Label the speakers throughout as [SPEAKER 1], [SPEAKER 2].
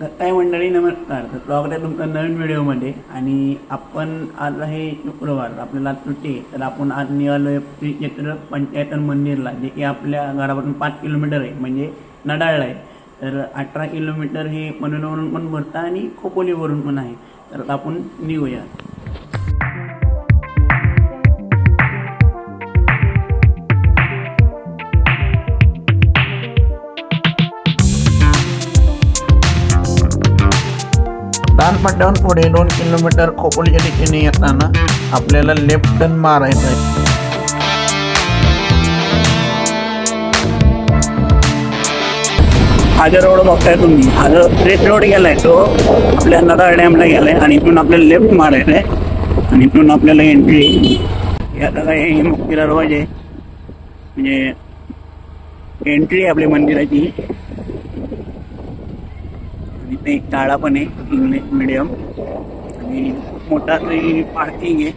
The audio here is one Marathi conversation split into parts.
[SPEAKER 1] तर काय मंडळी नमस्कार. तर स्वागत आहे तुमचा नवीन व्हिडिओमध्ये. आणि आपण आज आहे शुक्रवार आपल्याला सुट्टी तर आपण आज निघालो आहे श्री क्षेत्र पंचायतन मंदिरला जे की आपल्या घरापासून पाच किलोमीटर आहे म्हणजे नडाळला आहे. तर अठरा किलोमीटर हे मनोरवरून पण भरतं आणि खोपोलीवरून पण आहे. तर आपण निघूया. दानपट्ट्याहून पुढे दोन किलोमीटर खोपोलीच्या दिशेने येताना आपल्याला लेफ्ट टर्न मारायचं आहे. हा जो रोड बघताय तुम्ही हा जो रेट रोड गेलाय तो आपल्या नदाळ डॅमला गेलाय आणि इथून आपल्याला लेफ्ट मारायचं आहे. आणि इथून आपल्याला एंट्री आता काय मुख्य दरवाजे आहे. म्हणजे एंट्री आहे आपल्या मंदिराची. इथे एक शाळा पण आहे इंग्लिश मिडियम आणि मोठा तरी पार्किंग आहे.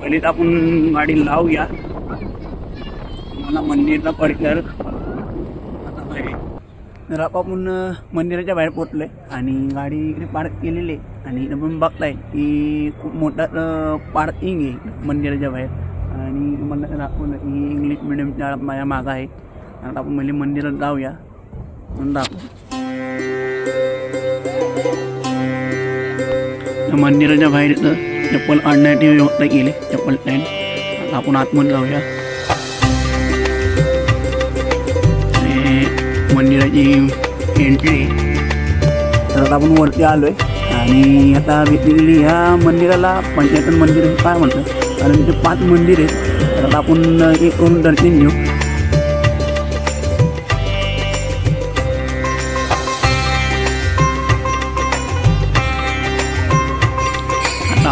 [SPEAKER 1] पहिलेच आपण गाडी लावूया. मला मंदिरचा पडकर आता आहे. तर आपण मंदिराच्या बाहेर पोचलोय आणि गाडी इकडे पार्क केलेली आहे. आणि इथं पण बघताय की खूप मोठा पार्किंग आहे मंदिराच्या बाहेर. आणि मला दाखवलं ही इंग्लिश मिडियम शाळा माझ्या मागं आहे. आता आपण म्हणजे मंदिरात जाऊया. म्हणून दाखवू. मंदिराच्या बाहेर इथं चप्पल आणण्याची व्यवस्था केली चप्पल स्टँड आता आपण आतमध्ये जाऊया. मंदिराची एंट्री तर आता आपण वरती आलो आहे आणि आता बेसिकली ह्या मंदिराला पंचायतन मंदिर काय म्हणतात कारण ते पाच मंदिर आहेत. तर आता आपण एक करून दर्शन घेऊ.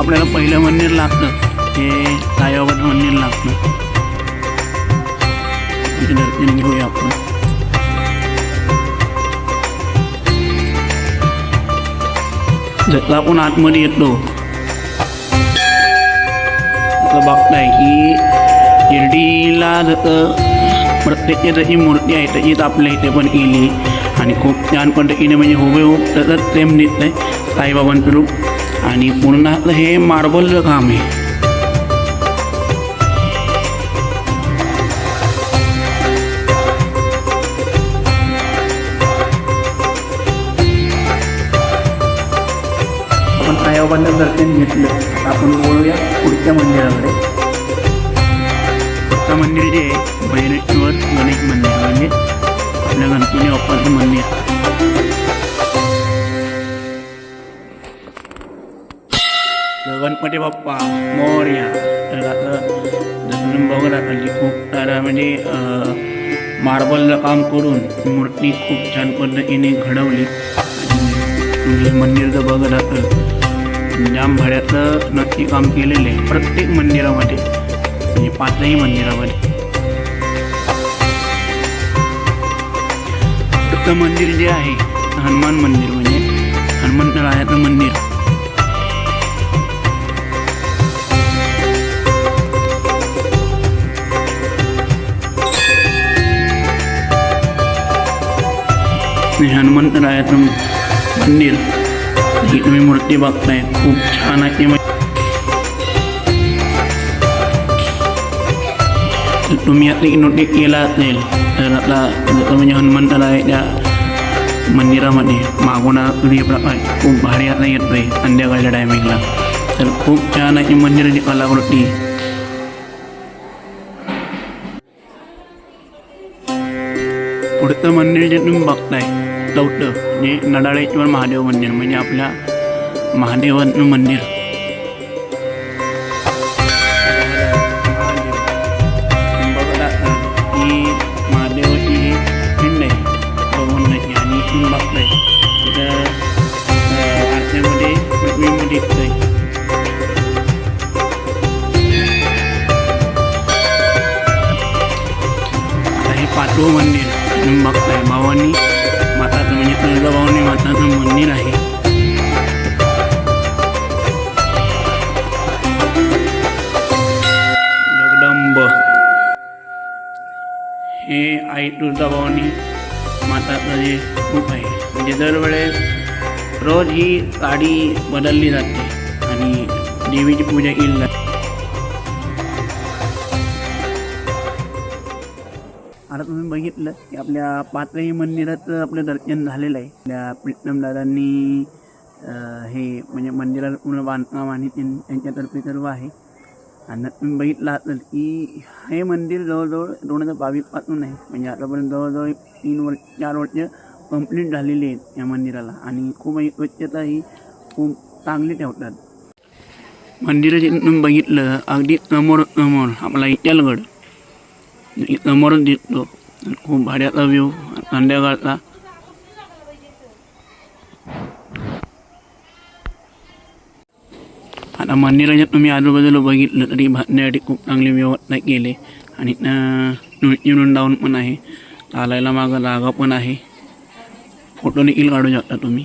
[SPEAKER 1] आपल्याला पहिलं मंदिर लागतं. ते साईबाबाचं मंदिर लागतं. दर्शन घेऊया आपण. जसं आपण आतमध्ये येतो बघताय की शिर्डीला जसं प्रत्येक जशी मूर्ती आहे तशीच आपल्या इथे पण केली आणि खूप छान पद्धतीने म्हणजे हुबेहूब तसंच सेम दिसतंय. साईबाबांचं रूप आणि पूर्ण हे मार्बलचं काम आहे. आपण साईबाबांचं दर्शन घेतलं आपण बोलूया पुढच्या मंदिराकडे. पुढचं मंदिर जे आहे भैरेश्वर गणेश मंदिर म्हणजे आपल्या गणपती बाप्पाचं मंदिर. गणपती बाप्पा मोर्या तर आता जसं बघत खूप सारा म्हणजे मार्बलचं काम करून मूर्ती खूप छान पद्धतीने घडवली आणि मंदिर जर बघत असाल जाम भाड्याचं नक्की काम केलेलं आहे प्रत्येक मंदिरामध्ये म्हणजे पाचही मंदिरामध्ये मंदिर जे आहे हनुमान मंदिर म्हणजे हनुमंतरायाचं मंदिर हनुमंतरायाचं मंदिर. ही तुम्ही मूर्ती बघताय. खूप छान आहे. तर म्हणजे तुम्ही आता नोटीस केला असेल तर आता जसं म्हणजे हनुमंतरायाच्या मंदिरामध्ये मागून सूर्यप्रकाश खूप भारी आता येतोय संध्याकाळच्या टायमिंगला तर खूप छान अशी मंदिराची कलाकृती. पुढचं मंदिर जे तुम्ही बघताय चौथं जे म्हणजे नडाळेश्वर महादेव मंदिर म्हणजे आपल्या महादेवन मंदिर. बघत की महादेवाची ही पिंड आहे भगवंताची आणि बघताय तिथं अं, पृथ्वीमध्ये दिसतंय. पाचवं मंदिर तुम्ही बघताय भावानी. तुळजाभवानी माताचं मंदिर आहे. जगदंब. हे आई तुळजाभवानी माताचं जे रूप आहे. म्हणजे दरवेळेस रोज ही साडी बदलली जाते आणि देवीची पूजा केली जाते. आता तुम्ही बघितलं की आपल्या पाचही मंदिरात आपलं दर्शन झालेलं आहे. आपल्या प्रीतम दादांनी हे म्हणजे मंदिराला पूर्ण बांधकाम आणि त्यांच्यातर्फे सर्व आहे. आणि तुम्ही बघितलं असेल की हे मंदिर जवळजवळ दोन हजार बावीसपासून आहे. म्हणजे आतापर्यंत जवळजवळ तीन वर्ष चार वर्ष कंप्लीट झालेली आहेत या मंदिराला. आणि खूप स्वच्छता ही खूप चांगली ठेवतात. मंदिराचे तुम्ही बघितलं अगदी समोर समोर आपला इटलगड समोरच दिसतो खूप भाड्याचा व्ह्यू संध्याकाळचा आता मंदिराच्या तुम्ही आजूबाजूला बघितलं तरी भाजण्यासाठी खूप चांगली व्यवस्था केली आणि इथून डाऊन पण आहे चालायला मागं जागा पण आहे फोटो देखील काढू शकता तुम्ही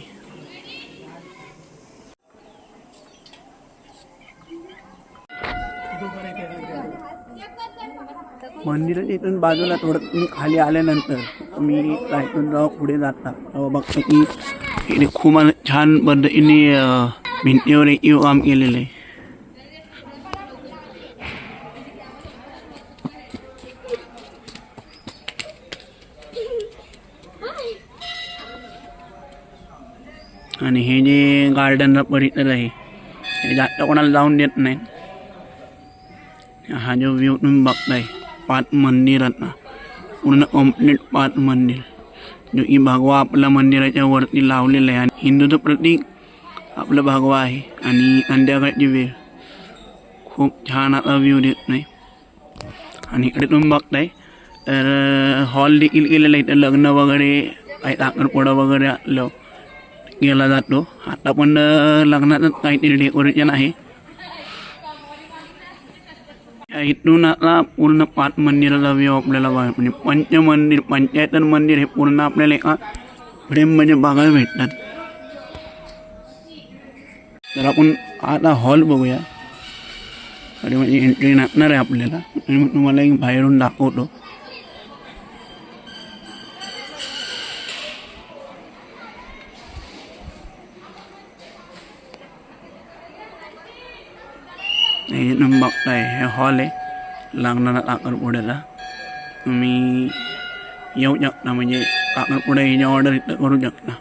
[SPEAKER 1] मंदिराच्या इथून बाजूला थोडं तुम्ही खाली आल्यानंतर तुम्ही इथून जेव्हा पुढे जाता. तेव्हा बघता की इथे खूप छान पद्धतीने भिंतीवर येऊ काम केलेलं आहे. आणि हे जे गार्डनला परिसर आहे हे जास्त कोणाला जाऊन देत नाही. हा जो व्ह्यू तुम्ही बघताय. पाच मंदिर आता. पूर्ण कंप्लीट पाच मंदिर. जो की भगवा आपल्या मंदिराच्या वरती लावलेला आहे आणि हिंदूचं प्रतीक आपलं भगवा आहे आणि संध्याकाळची वेळ. खूप छान आता व्ह्यू देत नाही. आणि इकडे तुम्ही बघताय तर हॉल देखील केलेला आहे. तर लग्न वगैरे काही साखरपुडा वगैरे आलं केला जातो. आता पण लग्नाचं काहीतरी डेकोरेशन आहे. इथून आता पूर्ण पाच मंदिराचा व्ह्यू आपल्याला बघायला म्हणजे पंचमंदिर पंचायतन मंदिर हे पूर्ण आपल्याला एका फ्रेममध्ये बघायला भेटतात. तर आपण आता हॉल बघूया. अरे म्हणजे एंट्री नसणार आहे आपल्याला. आणि मग तुम्हाला एक बाहेरून दाखवतो. हे तुम्ही बघताय हे हॉल आहे लागणारा काकरपुड्याचा तुम्ही येऊ शकता म्हणजे काकरपुड्या याच्या ऑर्डर इथं करू शकता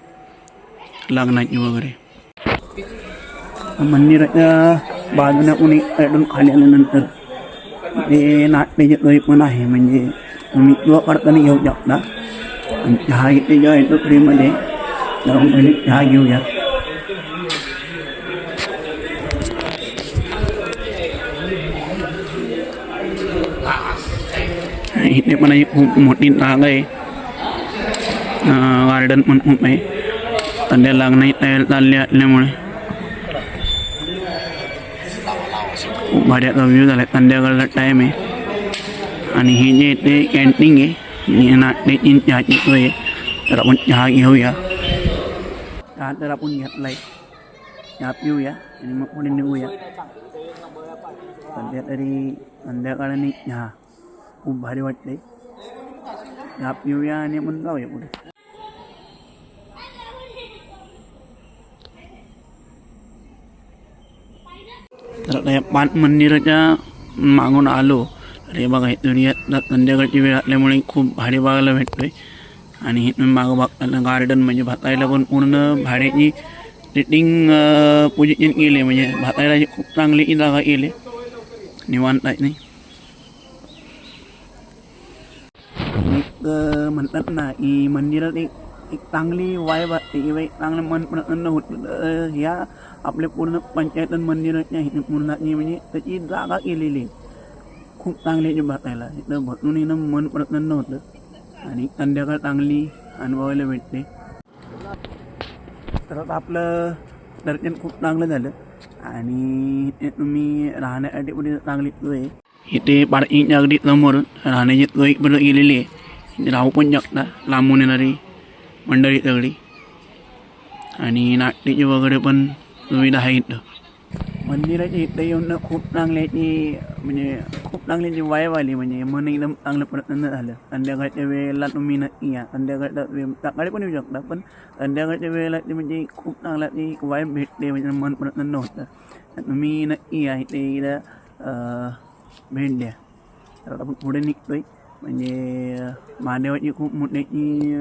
[SPEAKER 1] लग्नाची वगैरे मंदिराच्या बाजूला कोणी साईडून खाली आल्यानंतर ते नाट्याचे तरी पण आहे म्हणजे तुम्ही किंवा करताना घेऊ शकता आणि चहा इथे जेव्हा येतो फ्रीमध्ये तर चहा घेऊया इथे पण आहे खूप मोठी जागा आहे गार्डन पण खूप आहे सध्या लग्नही तयार चालले असल्यामुळे खूप भाड्याचा व्यू झाला आहे संध्याकाळचा टाईम आहे आणि हे जे ते कॅन्टीन आहे म्हणजे नाट्याची चहाची सोय आहे तर आपण चहा घेऊया चहा तर आपण घेतला आहे चहा पिऊया आणि मग पुढे निघूया सध्या तरी संध्याकाळाने चहा खूप भारी वाटते आप पिऊया आणि आपण जाऊया पुढे. तर आता या पाच मंदिराच्या मागून आलो. तर हे बघा इथून या संध्याकाळची वेळ असल्यामुळे खूप भाडे बघायला भेटतोय. आणि इथून मागं बघताना गार्डन म्हणजे भातायला पण पूर्ण भाड्याची रेटिंग पोझिशन केली म्हणजे भातायला खूप चांगली जागा केली निवांत नाही एक अं, म्हणतात ना की मंदिरात एक एक चांगली वाईब असते किंवा एक चांगलं मन प्रसन्न होतं तर ह्या आपल्या पूर्ण पंचायतन मंदिराच्या इथे पूर्ण म्हणजे त्याची जागा केलेली आहे. खूप चांगली आहे बसायला. इथं बसून येणं मन प्रसन्न होतं. आणि संध्याकाळ चांगली अनुभवायला भेटते. तर आता आपलं दर्शन खूप चांगलं झालं. आणि ते तुम्ही राहण्यासाठी पण चांगली सोय आहे. इथे पार्किंगच्या अगदी समोर राहण्याची सोय पण गेलेली आहे. राहू पण शकता लांबून येणारी मंडळी सगळी आणि नाट्याची वगैरे पण सुविधा आहे इथं. मंदिराच्या इथं येऊन खूप चांगल्याची म्हणजे खूप चांगल्याची वायव आली. म्हणजे मन एकदम चांगलं प्रसन्न झालं. संध्याकाळच्या वेळेला तुम्ही नक्की या. संध्याकाळच्या वेळ सकाळी पण येऊ शकता पण संध्याकाळच्या वेळेला ते म्हणजे खूप चांगला ती वायब भेटते. म्हणजे मन प्रसन्न होतं. तुम्ही नक्की या. इथे इथं भेट द्या. तर आपण पुढे निघतोय. म्हणजे महादेवाची खूप मोठ्याची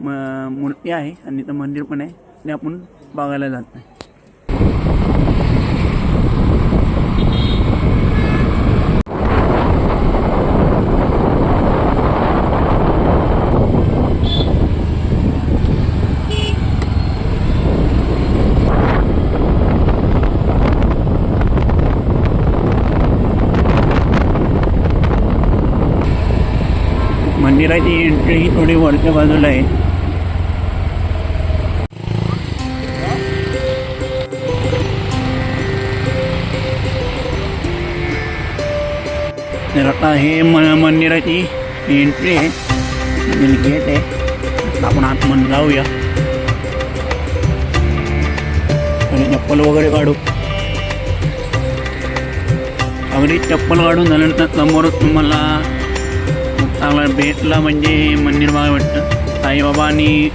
[SPEAKER 1] म मूर्ती आहे आणि तिथं मंदिर पण आहे. ते आपण बघायला जात नाही. मंदिराची एंट्री ही थोडी वरच्या बाजूला आहे. तर आता हे म मंदिराची एंट्री आहे. गेट आहे. आपण आतमध्ये जाऊया. आणि चप्पल वगैरे काढू. अगदी चप्पल काढून झाल्यानंतर समोरच तुम्हाला चांगला भेटला म्हणजे मंदिर बघायला वाटतं साईबाबा आणि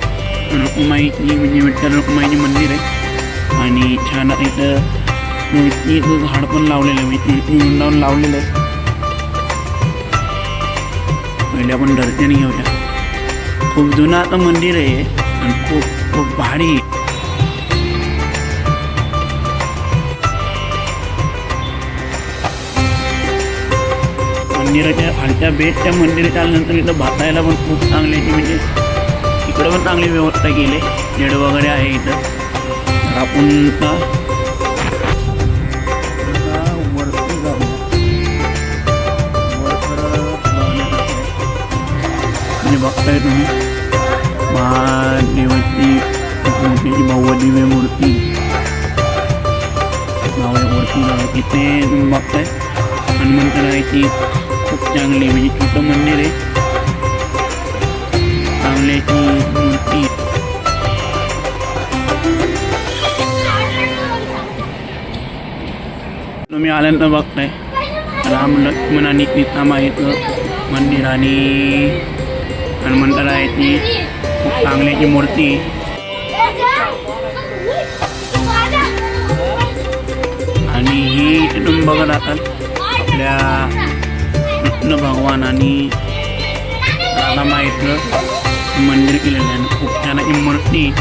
[SPEAKER 1] रुक्माईची म्हणजे विठ्ठल रुक्माईची मंदिर आहे. आणि छान इथं. इथं झाड पण लावलेलं आहे. म्हणजे लावलेलं आहे. पहिले आपण दर्शन घेऊया. खूप जुनं आता मंदिर आहे. आणि खूप खूप भारी मंदिराच्या आणि त्या बेस्टच्या मंदिराच्या आल्यानंतर इथं भातायला पण खूप चांगली आहे. म्हणजे इकडं पण चांगली व्यवस्था केली आहे. जेड वगैरे आहे इथं. तर आपण वरती म्हणजे बघताय तुम्ही. महादेवाची खूप मोठी भव्य मूर्ती नाव मूर्ती इथे तुम्ही बघताय. हनुमंतरायाची खूप चांगली म्हणजे छोटं मंदिर आहे चांगल्याची मूर्ती आहे. तुम्ही आल्यानंतर बघताय राम लक्ष्मण आणि सीता माईचं मंदिर आणि हनुमंतरायाची खूप चांगल्याची मूर्ती आहे. आणि ही तुम्ही बघत असाल आपल्या कृष्ण भगवान आणि राधा माईचं मंदिर केलेलं आहे. खूप छान इमरती मूर्ती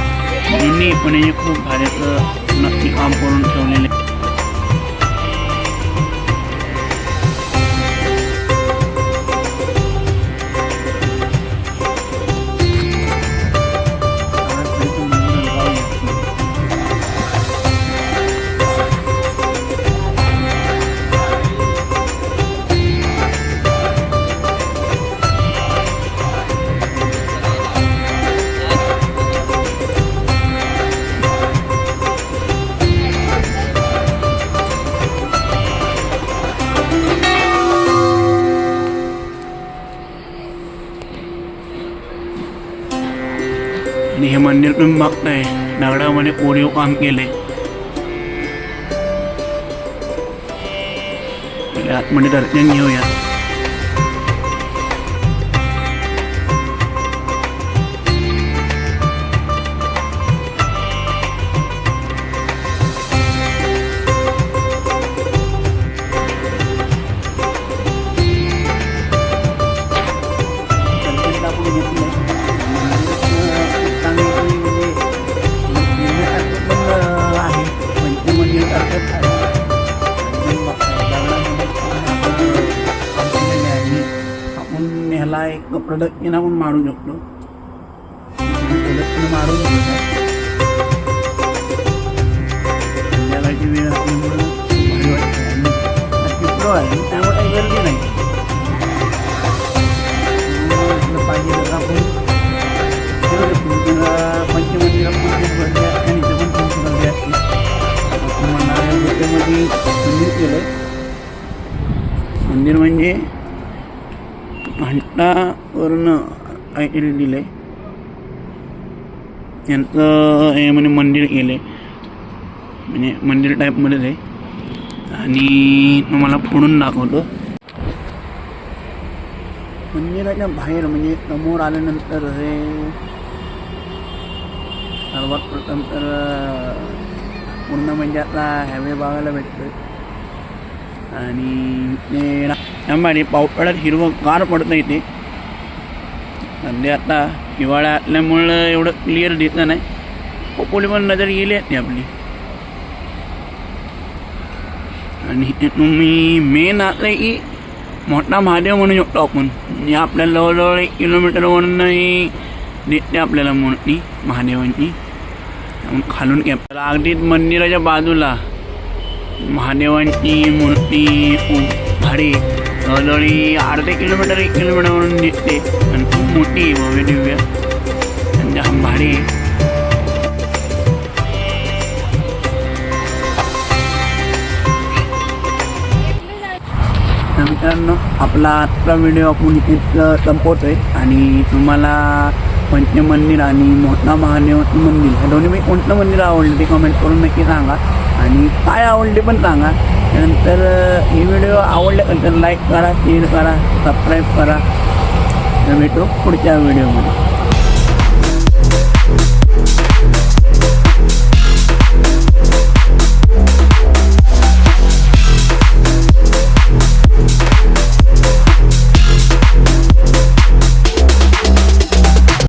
[SPEAKER 1] जुनीपणे खूप भारी नक्की काम करून ठेवलेलं आहे. मंदिर तुम्ही बघताय दगडामध्ये कोरीव काम केले आतमध्ये दर्शन घेऊया प्रदक्षिणा पण मारू शकतो. प्रदक्षिणा मारून घेऊया संध्याकाळची वेळ असल्यामुळं भारी वाटते. चित्र आहे त्यामुळे काही गर्दी नाही. पाहिजे तर आपण फिरू पंचमंदिरात पण खूप गर्दी असते आणि पण खूप गर्दी असते गोष्टीमध्ये मंदिर केलं मंदिर म्हणजे घंटावरून काहीतरी दिलं आहे त्यांचं हे म्हणजे मंदिर गेले म्हणजे मंदिर टाईपमध्येच आहे. आणि मला फोडून दाखवतो. मंदिराच्या बाहेर म्हणजे समोर आल्यानंतर हे सर्वात प्रथम तर पूर्ण म्हणजे आता हॅवे बघायला भेटतो आणि ते त्यामुळे पावसाळ्यात हिरवं गार पडतं इथे. सध्या आता हिवाळा असल्यामुळं एवढं क्लिअर दिसलं नाही. पोपोली पण नजर गेली आहे आपली. आणि इथे तुम्ही मेन आता की मोठा महादेव म्हणू शकतो आपण. म्हणजे आपल्या जवळजवळ एक किलोमीटरवरून ही दिसते आपल्याला मूर्ती महादेवांची. आपण खालून घ्या. आपल्याला अगदीच मंदिराच्या बाजूला महादेवांची मूर्ती भारी जवळजवळ अर्धे किलोमीटर एक किलोमीटरवरून दिसते आणि खूप मोठी आहे भव्य दिव्य. आणि जाम भारी आहे. मित्रांनो आपला आजचा व्हिडिओ आपण इथेच संपवतो आहे आणि तुम्हाला पंच मंदिर आणि मोठा महादेव मंदिर ह्या दोन्ही कोणतं मंदिर आवडलं ते कमेंट करून नक्की सांगा. आणि काय आवडले पण सांगा. त्यानंतर हे व्हिडिओ आवडले तर लाईक करा शेअर करा सबस्क्राईब करा. तर भेटू पुढच्या व्हिडिओमध्ये